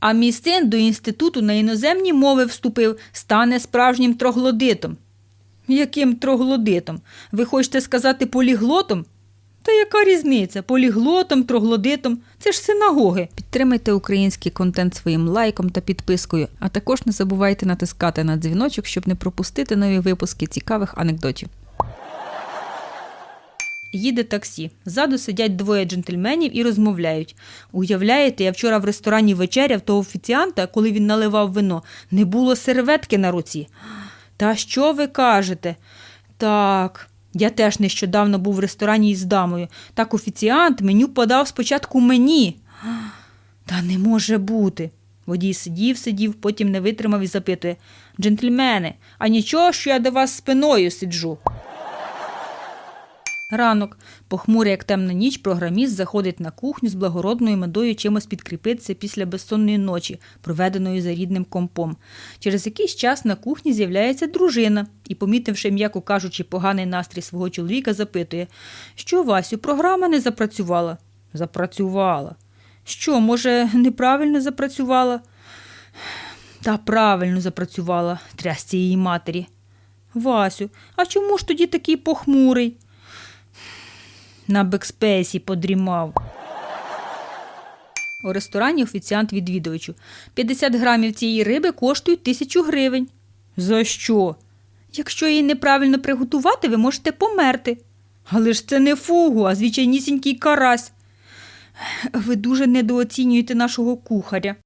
А мій син до інституту на іноземні мови вступив, стане справжнім троглодитом. Яким троглодитом? Ви хочете сказати поліглотом? Та яка різниця? Поліглотом, троглодитом це ж синагоги. Підтримайте український контент своїм лайком та підпискою, а також не забувайте натискати на дзвіночок, щоб не пропустити нові випуски цікавих анекдотів. Їде таксі. Ззаду сидять двоє джентльменів і розмовляють. Уявляєте, я вчора в ресторані вечеряв того офіціанта, коли він наливав вино, не було серветки на руці. Та що ви кажете? Так. Я теж нещодавно був в ресторані із дамою. Так офіціант меню подав спочатку мені. Та не може бути. Водій сидів, сидів, потім не витримав і запитує Джентльмени, а нічого, що я до вас спиною сиджу. Ранок, похмурий, як темна ніч, програміст заходить на кухню з благородною медою чимось підкріпитися після безсонної ночі, проведеної за рідним компом. Через якийсь час на кухні з'являється дружина і, помітивши, м'яко кажучи, поганий настрій свого чоловіка, запитує, що Васю, програма не запрацювала. Запрацювала. Що, може, неправильно запрацювала? Та правильно запрацювала, трясці її матері. Васю, а чому ж тоді такий похмурий? На бекспейсі подрімав. У ресторані офіціант відвідувачу. 50 грамів цієї риби коштують тисячу гривень. За що? Якщо її неправильно приготувати, ви можете померти. Але ж це не фугу, а звичайнісінький карась. Ви дуже недооцінюєте нашого кухаря.